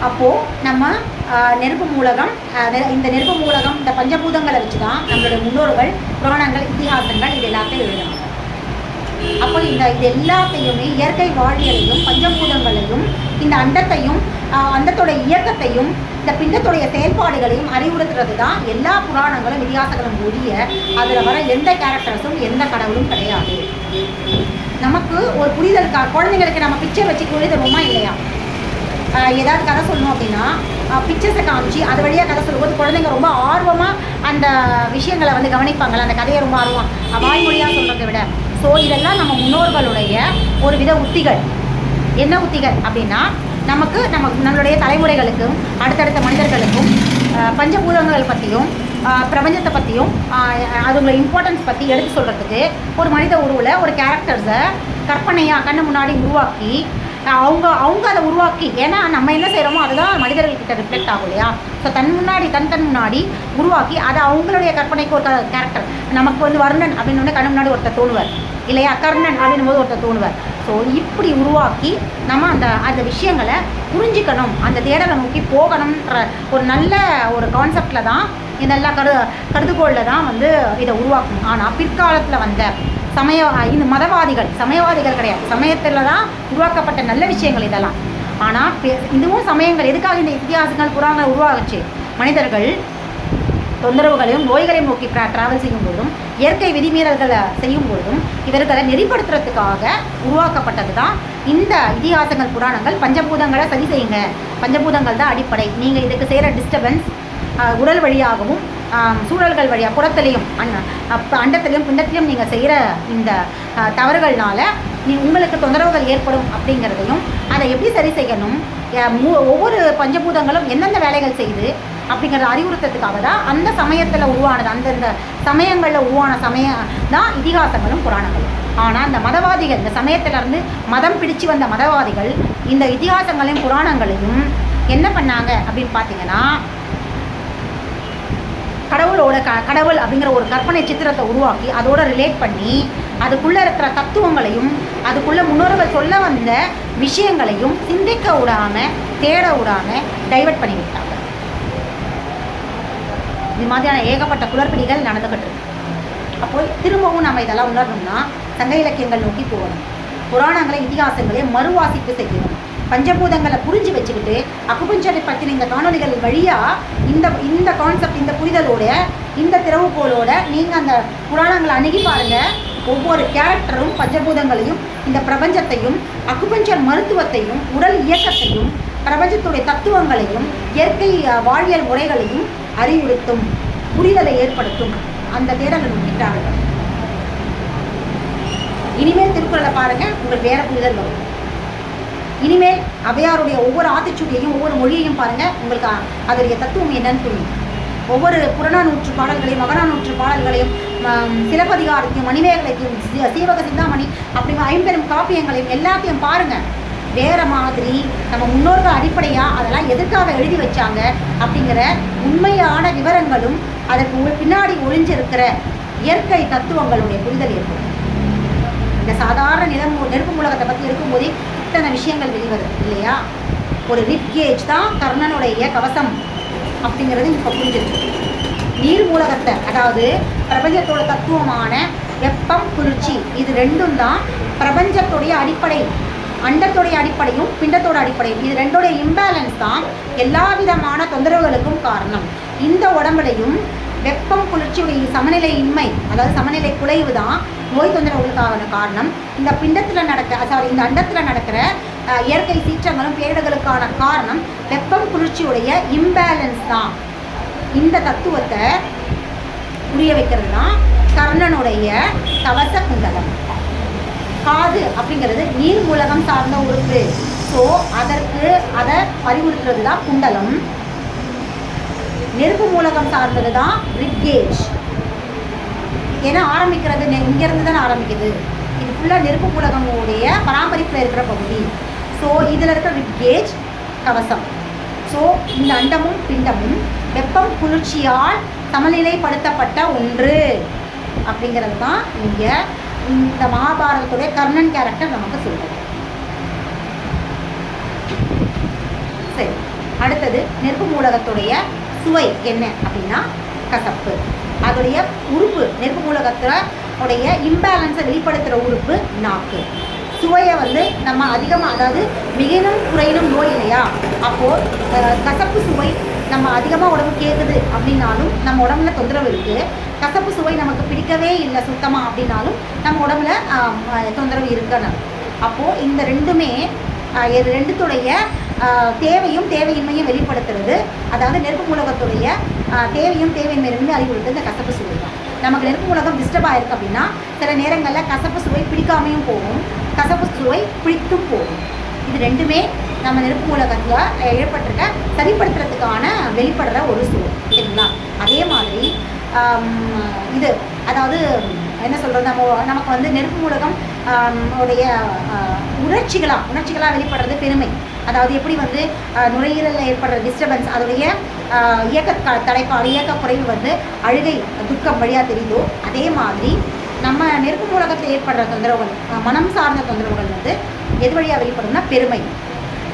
அப்போது நம்ம நெருப்பு மூலகம் இந்த நெருப்பு மூலகம் இந்த பஞ்சபூதங்களை வச்சு தான் நம்மளுடைய முன்னோர்கள் புராணங்கள் இத்திஹாசங்கள் இது எல்லாத்தையும் எழுதுறாங்க. அப்போ இந்த இது எல்லாத்தையுமே இயற்கை வாழ்வியலையும் பஞ்சபூதங்களையும் இந்த அண்டத்தையும் ஆஹ், அண்டத்தோட இயக்கத்தையும் இந்த பிண்டத்துடைய செயல்பாடுகளையும் அறிவுறுத்துறது தான் எல்லா புராணங்களும் இதிகாசங்களும் ஒழிய அதில் வர எந்த கேரக்டர்ஸும் எந்த கடவுளும் கிடையாது. நமக்கு ஒரு புரிதலுக்காக குழந்தைங்களுக்கு நம்ம பிக்சர் வச்சு புரிதலுமா இல்லையா? ஏதாவது கதை சொல்லணும் அப்படின்னா பிக்சர்ஸை காமிச்சு அது வழியாக கதை சொல்லும்போது குழந்தைங்க ரொம்ப ஆர்வமாக அந்த விஷயங்களை வந்து கவனிப்பாங்கள்ல அந்த கதையை ரொம்ப ஆர்வம் வாய்மொழியாக சொல்கிறத விட. ஸோ இதெல்லாம் நம்ம முன்னோர்களுடைய ஒரு வித உத்திகள். என்ன உத்திகள் அப்படின்னா நமக்கு நம்ம நம்மளுடைய தலைமுறைகளுக்கும் அடுத்தடுத்த மனிதர்களுக்கும் பஞ்சபூதங்கள் பற்றியும் பிரபஞ்சத்தை பற்றியும் அதுங்களோட இம்பார்ட்டன்ஸ் பற்றி எடுத்து சொல்கிறதுக்கு ஒரு மனித உருவில் ஒரு கேரக்டர்ஸை கற்பனையாக கண்ணு முன்னாடி உருவாக்கி அவங்க அவங்க அதை உருவாக்கி ஏன்னா நம்ம என்ன செய்கிறோமோ அதுதான் மனிதர்கள்கிட்ட ரிஃப்ளெக்ட் ஆகும் இல்லையா? ஸோ தன் முன்னாடி தன் தன் முன்னாடி உருவாக்கி அதை அவங்களுடைய கற்பனைக்கு ஒரு கேரக்டர் நமக்கு வந்து வர்ணன் அப்படின்னு ஒன்று கண்ணு முன்னாடி ஒருத்தர் தோணுவார். இல்லையா? கர்ணன் அப்படின்னும் போது ஒருத்தர் தோணுவார். ஸோ இப்படி உருவாக்கி நம்ம அந்த அந்த விஷயங்களை புரிஞ்சுக்கணும். அந்த தேடலை நோக்கி போகணுன்ற ஒரு நல்ல ஒரு கான்செப்டில் தான் இதெல்லாம் கரு கருதுகோளில் தான் வந்து இதை உருவாக்கணும். ஆனால் பிற்காலத்தில் வந்த சமய இந்த மதவாதிகள் சமயவாதிகள் கிடையாது. சமயத்தில் தான் உருவாக்கப்பட்ட நல்ல விஷயங்கள் இதெல்லாம். ஆனால் இதுவும் சமயங்கள் எதுக்காக இந்த இத்தியாசங்கள் புராணங்கள் உருவாகுச்சு? மனிதர்கள் தொந்தரவுகளையும் நோய்களையும் நோக்கி ட்ராவல் செய்யும்போதும் இயற்கை விதிமீறல்களை செய்யும்போதும் இவர்களை நெறிப்படுத்துறதுக்காக உருவாக்கப்பட்டது தான் இந்த இதிகாசங்கள் புராணங்கள். பஞ்சபூதங்களை சரி செய்யுங்க. பஞ்சபூதங்கள் தான் அடிப்படை. நீங்கள் இதுக்கு செய்கிற டிஸ்டர்பன்ஸ் உடல் வழியாகவும் சூழல்கள் வழியாக புறத்திலையும் அண்ண அப்ப அண்டத்திலையும் பிண்டத்திலையும் நீங்கள் செய்கிற இந்த தவறுகள்னால நீ உங்களுக்கு தொந்தரவுகள் ஏற்படும் அப்படிங்கிறதையும் அதை எப்படி சரி செய்யணும்? ஒவ்வொரு பஞ்சபூதங்களும் எந்தெந்த வேலைகள் செய்யுது அப்படிங்கிறத அறிவுறுத்ததுக்காக தான் அந்த சமயத்தில் உருவானது அந்தந்த சமயங்களில் உருவான சமய தான் இதிகாசங்களும் புராணங்களும். ஆனால் இந்த மதவாதிகள் இந்த சமயத்திலிருந்து மதம் பிடிச்சு வந்த மதவாதிகள் இந்த இதிகாசங்களையும் புராணங்களையும் என்ன பண்ணாங்க அப்படின்னு பார்த்தீங்கன்னா கடவுளோட க கடவுள் அப்படிங்கிற ஒரு கற்பனை சித்திரத்தை உருவாக்கி அதோட ரிலேட் பண்ணி அதுக்குள்ளே இருக்கிற தத்துவங்களையும் அதுக்குள்ளே முன்னோர்கள் சொல்ல வந்த விஷயங்களையும் சிந்திக்க விடாமல் தேட விடாமல் டைவர்ட் பண்ணி விட்டாங்க. இது மாதிரியான ஏகப்பட்ட குளறுபடிகள் நடந்துகிட்டு இருக்கு அப்போ திரும்பவும் நம்ம இதெல்லாம் உணரணும்னா சங்க இலக்கியங்கள் நோக்கி போகணும். புராணங்களை இதிகாசங்களை மறுவாசிப்பு செய்யணும். பஞ்சபூதங்களை புரிஞ்சு வச்சுக்கிட்டு அக்குபஞ்சரை பற்றின இந்த காணொலிகள் வழியாக இந்த இந்த கான்செப்ட் இந்த புரிதலோட இந்த திறவுகோலோட நீங்கள் அந்த புராணங்களை அணுகி பாருங்கள் ஒவ்வொரு கேரக்டரும் பஞ்சபூதங்களையும் இந்த பிரபஞ்சத்தையும் அக்குபஞ்சர் மருத்துவத்தையும் உடல் இயக்கத்தையும் பிரபஞ்சத்துடைய தத்துவங்களையும் இயற்கை வாழ்வியல் முறைகளையும் அறிவுறுத்தும் புரிதலை ஏற்படுத்தும். அந்த தேடலை நோக்கிட்டாங்க இனிமேல் திருக்குறளை பாருங்கள் உங்களுக்கு வேற புரிதல் வரும். இனிமேல் அவையாருடைய ஒவ்வொரு ஆத்திச்சூடியையும் ஒவ்வொரு மொழியையும் பாருங்க. உங்களுக்கு அதனுடைய தத்துவம் என்னன்னு புரியும் ஒவ்வொரு புறநானூற்று பாடல்களையும் மகனானூற்று பாடல்களையும் சிலப்பதிகாரத்தையும் மணிமேகலைத்தையும் சீவக சிந்தாமணி அப்படி ஐம்பெரும் காப்பியங்களையும் எல்லாத்தையும் பாருங்க. வேற மாதிரி நம்ம முன்னோர்கள் அடிப்படையாக அதெல்லாம் எதுக்காக எழுதி வச்சாங்க அப்படிங்கிற உண்மையான விவரங்களும் அதற்கு உள் பின்னாடி ஒளிஞ்சிருக்கிற இயற்கை தத்துவங்களுடைய புரிதல் ஏற்படும். இந்த சாதாரண நிலம் நெருப்பு உலகத்தை பற்றி இருக்கும்போதே இத்தனை விஷயங்கள் வெளிவருது இல்லையா? ஒரு ரிப்கேஜ் தான் கர்ணனுடைய கவசம் அப்படிங்கிறது இப்போ புரிஞ்சிருக்கு. நீர் மூலகத்தை அதாவது பிரபஞ்சத்தோட தத்துவமான வெப்பம் குளிர்ச்சி இது ரெண்டும் தான் பிரபஞ்சத்துடைய அடிப்படை அண்டத்துடைய அடிப்படையும் பிண்டத்தோட அடிப்படையும். இது ரெண்டோடைய இம்பேலன்ஸ் தான் எல்லா விதமான தொந்தரவுகளுக்கும் காரணம். இந்த உடம்புலையும் வெப்பம் குளிர்ச்சியுடைய சமநிலையின்மை அதாவது சமநிலை குலைவு தான் நோய் தொந்தரவுகளுக்கான காரணம். இந்த பிண்டத்தில் நடக்க சாரி இந்த அண்டத்தில் நடக்கிற இயற்கை சீற்றங்களும் பேரிடர்களுக்கான காரணம் வெப்பம் குளிர்ச்சியுடைய இம்பேலன்ஸ் தான். இந்த தத்துவத்தை புரிய வைக்கிறது தான் கர்ணனுடைய கவச குண்டலம் காது அப்படிங்கிறது நீர் மூலகம் சார்ந்த உறுப்பு. ஸோ அதற்கு அதை அறிவுறுத்துறது தான் குண்டலம் நெருப்பு மூலகம் சார்ந்தது தான் ரிப்கேஜ் ஏன்னா ஆரம்பிக்கிறது இங்கேருந்து தானே ஆரம்பிக்குது. இது ஃபுல்லாக நெருப்பு மூலகமுடைய பராமரிப்பில் இருக்கிற பகுதி. ஸோ இதில் இருக்கிற ரிப்கேஜ் கவசம். ஸோ இந்த அண்டமும் பிண்டமும் வெப்பம் குளிர்ச்சியால் சமநிலைப்படுத்தப்பட்ட ஒன்று. அப்படிங்கிறது தான் இங்கே இந்த மகாபாரதத்துடைய கர்ணன் கேரக்டர் நமக்கு சொல்லுது சரி அடுத்தது நெருப்பு மூலகத்துடைய சுவை என்ன அப்படின்னா கசப்பு. அதோடைய உறுப்பு நெருப்பு மூலகத்தில் உடைய இம்பேலன்ஸை வெளிப்படுத்துகிற உறுப்பு நாக்கு. சுவையை வந்து நம்ம அதிகமாக அதாவது மிகினும் குறையினும் நோய் இல்லையா? அப்போது கசப்பு சுவை நம்ம அதிகமாக உடம்பு கேட்குது அப்படின்னாலும் நம்ம உடம்புல தொந்தரவு இருக்குது கசப்பு சுவை நமக்கு பிடிக்கவே இல்லை சுத்தமாக அப்படின்னாலும் நம்ம உடம்புல தொந்தரவு இருக்கணும் அப்போது இந்த ரெண்டுமே இது ரெண்டுத்துடைய தேவையும் தேவையின்மையும் வெளிப்படுத்துறது. அதாவது நெருப்பு மூலகத்துடைய தேவையும் தேவையின்மை ரெண்டுமே அறிவுறுத்து இந்த கசப்பு சுவை தான். நமக்கு நெருப்பு மூலகம் டிஸ்டர்ப் ஆயிருக்கு அப்படின்னா சில நேரங்களில் கசப்பு சுவை பிடிக்காமையும் போகும். கசப்பு சுவை பிடித்தும் போகும். இது ரெண்டுமே நம்ம நெருப்பு மூலகத்தில் ஏற்பட்டிருக்க சரிப்படுத்துறதுக்கான வெளிப்படுற ஒரு சுவை. சரிங்களா? அதே மாதிரி இது அதாவது என்ன சொல்கிறது நம்ம நமக்கு வந்து நெருப்பு மூலகம் உடைய உணர்ச்சிகளாக உணர்ச்சிகளாக வெளிப்படுறது பெருமை. அதாவது எப்படி வந்து நுரையீரலில் ஏற்படுற டிஸ்டர்பன்ஸ் அதோடைய இயக்க க- தடைப்பாடு இயக்க குறைவு வந்து அழுகை துக்கம் வழியாக தெரியுதோ அதே மாதிரி நம்ம நெருப்பு மூலகத்தில் ஏற்படுற தொந்தரவுகள் மனம் சார்ந்த தொந்தரவுகள் வந்து எது வழியாக வெளிப்படும்னா பெருமை.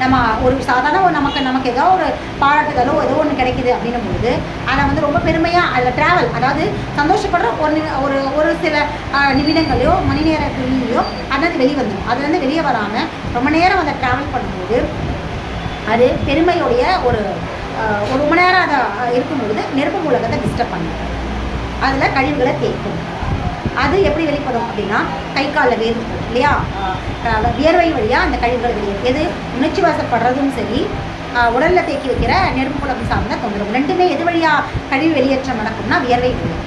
நம்ம ஒரு சாதாரண ஒரு நமக்கு நமக்கு ஏதோ ஒரு பாராட்டுதலோ ஏதோ ஒன்று கிடைக்குது அப்படின்னும் பொழுது அதை வந்து ரொம்ப பெருமையாக அதில் ட்ராவல் அதாவது சந்தோஷப்படுற ஒரு ஒரு ஒரு சில நிமிடங்களையோ மணி நேரங்களையோ அதுலேருந்து வெளியே வந்துடும் அதுலேருந்து வெளியே வராமல் ரொம்ப நேரம் அதை ட்ராவல் பண்ணும்போது அது பெருமையுடைய ஒரு ஒரு ரொம்ப நேரம் அதை இருக்கும்பொழுது நெருப்பு மூலகத்தை டிஸ்டர்ப் பண்ணும். அதில் கழிவுகளை தேய்க்கும். அது எப்படி வெளிப்படும் அப்படின்னா கை காலில் வேர்க்கும் இல்லையா? வியர்வை வழியாக அந்த கழிவுகள் வெளியே எது? உணர்ச்சி வாசப்படுறதும் சரி உடலில் தேக்கி வைக்கிற நெருப்பு குழம்பு சார்ந்த தொந்தரவு. ரெண்டுமே எது வழியாக கழிவு வெளியேற்றம் நடக்கும்னா வியர்வை வழியா.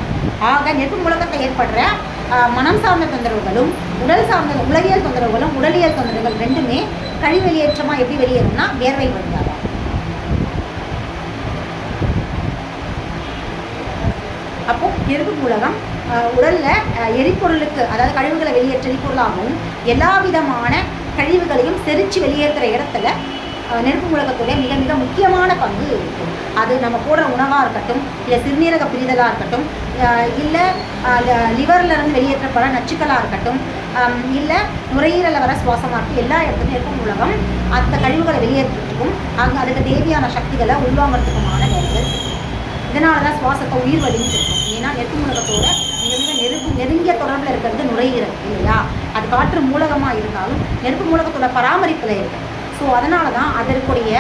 ஆக நெருப்பு மூலகத்தை ஏற்படுற மனம் சார்ந்த தொந்தரவுகளும் உடல் சார்ந்த உலகியல் தொந்தரவுகளும் உடலியல் தொந்தரவுகள் ரெண்டுமே கழிவு வெளியேற்றமாக எப்படி வெளியேறும்னா வியர்வை வழியாக அப்போது அப்போ நெருப்பு மூலகம் உடலில் உடல்ல எரிபொருளுக்கு அதாவது கழிவுகளை வெளியேற்ற எரிபொருளாகவும் எல்லா விதமான கழிவுகளையும் செரிச்சு வெளியேற்றுற இடத்துல நெருப்பு மூலகத்துடைய மிக மிக முக்கியமான பங்கு இருக்கும். அது நம்ம போடுற உணவாக இருக்கட்டும் இல்லை சிறுநீரக பிரிதலாக இருக்கட்டும் இல்லை லிவர்லேருந்து வெளியேற்றப்படுற நச்சுக்களாக இருக்கட்டும் இல்லை நுரையீரலில் வர சுவாசமாக இருக்கட்டும் எல்லா இடத்துலையும் நெருப்பு மூலகம் அந்த கழிவுகளை வெளியேற்றுறதுக்கும் அங்கே அதுக்கு தேவையான சக்திகளை உள்வாங்கிறதுக்குமான வேலைகள் இதனால தான் சுவாசத்தை உயிர் வலின்னு இருக்கும் ஏன்னா நெருப்பு மூலகத்தோட மிக மிக நெருப்பு நெருங்கிய தொடர்பில் இருக்கிறது நுரையீரல் இல்லையா? அது காற்று மூலகமாக இருந்தாலும் நெருப்பு மூலகத்தோட பராமரிப்பில் இருக்கு ஸோ அதனால தான் அதற்குடைய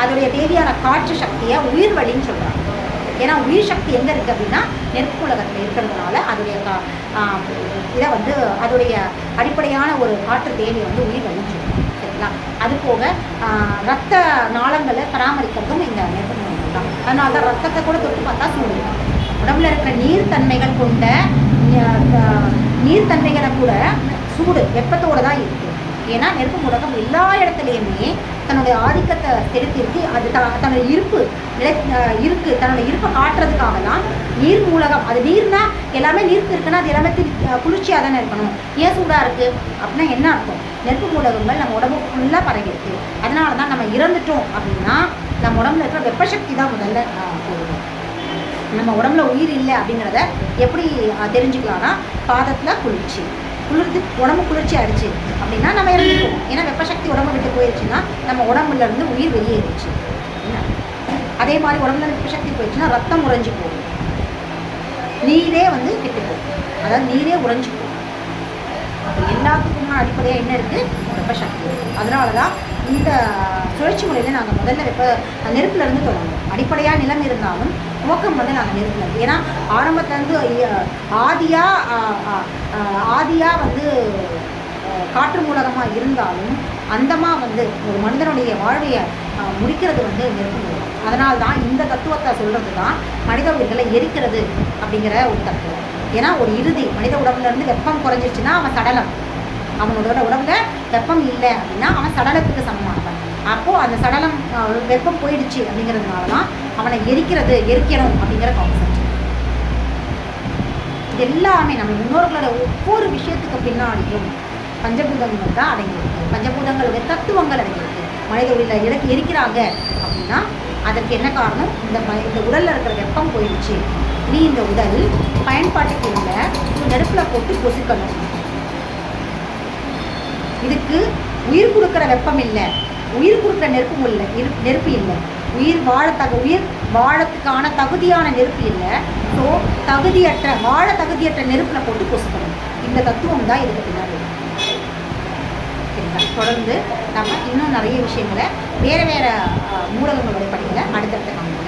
அதோடைய தேவையான காற்று சக்தியை உயிர் வலின்னு சொல்கிறாங்க ஏன்னா உயிர் சக்தி எங்கே இருக்குது அப்படின்னா நெருப்பு உலகத்தில் இருக்கிறதுனால அதோடைய கா- இதை வந்து அதோடைய அடிப்படையான ஒரு காற்று தேவையை வந்து உயிர் வலின்னு சொல்லுவாங்க சரிங்களா? அது போக ரத்த நாளங்களை பராமரிக்கிறதும் இந்த நெருப்பு மூலகம் தான் அதனால தான் ரத்தத்தை கூட தொட்டு பார்த்தா சூடு. உடம்புல இருக்கிற நீர்த்தன்மைகள் கொண்ட நீர்த்தன்மைகளை கூட சூடு வெப்பத்தோடு தான் இருக்குது ஏன்னா நெருப்பு மூலகம் எல்லா இடத்துலையுமே தன்னுடைய ஆதிக்கத்தை செலுத்திருக்கு அது த தன்னுடைய இருப்பு நிலை இருக்கு. தன்னுடைய இருப்பை காட்டுறதுக்காக தான் நீர் மூலகம். அது நீர்னா எல்லாமே நீர்த்து இருக்குன்னா அது எல்லாமே குளிர்ச்சியாக தானே இருக்கணும். ஏன் சூடாக இருக்குது அப்படின்னா என்ன அர்த்தம்? நெருப்பு மூலகங்கள் நம்ம உடம்பு ஃபுல்லாக பரவிருக்கு அதனால தான் நம்ம இறந்துட்டோம் அப்படின்னா நம்ம உடம்புல இருக்கிற வெப்பசக்தி தான் முதல்ல. ஆஹ் நம்ம உடம்புல உயிர் இல்லை அப்படிங்கிறத எப்படி தெரிஞ்சுக்கலாம்னா பாதத்தில் குளிர்ச்சி. குளிர்ந்து உடம்பு குளிர்ச்சி ஆயிடுச்சு அப்படின்னா நம்ம இறந்துட்டோம். ஏன்னா வெப்பசக்தி உடம்பு விட்டு போயிடுச்சுன்னா நம்ம உடம்புல இருந்து உயிர் வெளியேறிடுச்சு. அதே மாதிரி உடம்புல வெப்பசக்தி போயிடுச்சுன்னா ரத்தம் உறைஞ்சி போகும். நீரே வந்து கெட்டு போகும். அதாவது நீரே உறைஞ்சி போகும். அப்போ எல்லாத்துக்குமான அடிப்படையாக என்ன இருக்குது வெப்பசக்தி அதனால தான் இந்த சுழற்சி முறையில் நாங்கள் முதல்ல வெப்ப நெருப்புலேருந்து தொடங்குவோம். அடிப்படையாக நிலம் இருந்தாலும் துவக்கம் வந்து நாங்கள் நெருப்பில் இருந்து ஏன்னா ஆரம்பத்துலேருந்து ஆதியாக ஆதியாக வந்து காற்று மூலகமாக இருந்தாலும் அந்தமாக வந்து ஒரு மனிதனுடைய வாழ்வையை முடிக்கிறது வந்து நெருப்பு அதனால் தான் இந்த தத்துவத்தை சொல்கிறது தான் மனித உயிர்களை எரிக்கிறது அப்படிங்கிற ஒரு தத்துவம். ஏன்னா ஒரு இறுதி மனித உடம்புலேருந்து வெப்பம் குறைஞ்சிருச்சுன்னா அவன் சடலம். அவனோட உடம்புல வெப்பம் இல்லை அப்படின்னா அவன் சடலத்துக்கு சமமானவன். அப்போது அந்த சடலம் வெப்பம் போயிடுச்சு அப்படிங்கிறதுனால தான் அவனை எரிக்கிறது எரிக்கணும் அப்படிங்கிற கான்செப்ட் இது எல்லாமே நம்ம முன்னோர்களோட ஒவ்வொரு விஷயத்துக்கு பின்னாடியும் பஞ்சபூதங்கள் தான் அடங்கியிருக்கு. பஞ்சபூதங்களுடைய தத்துவங்கள் அடங்கியிருக்கு. மனித உயிரில் எதுக்கு எரிக்கிறாங்க அப்படின்னா அதற்கு என்ன காரணம்? இந்த ம இந்த உடலில் இருக்கிற வெப்பம் போயிடுச்சு. நீ இந்த உடல் பயன்பாட்டுக்கு இல்லை. நெருப்பில் போட்டு பொசுக்கணும். இதுக்கு உயிர் கொடுக்குற வெப்பம் இல்லை. உயிர் கொடுக்குற நெருப்பும் இல்லை. இரு நெருப்பு இல்லை. உயிர் வாழத்தக உயிர் வாழத்துக்கான தகுதியான நெருப்பு இல்லை. ஸோ தகுதியற்ற வாழ தகுதியற்ற நெருப்பில் போட்டு கொசுக்கணும் இந்த தத்துவம் தான் இதுக்கு பின்னாடி சரிங்களா? தொடர்ந்து நம்ம இன்னும் நிறைய விஷயங்களை வேறு வேறு மூலகங்களுடைய படிகளை அடுத்தடுத்த காமிக்கலாம்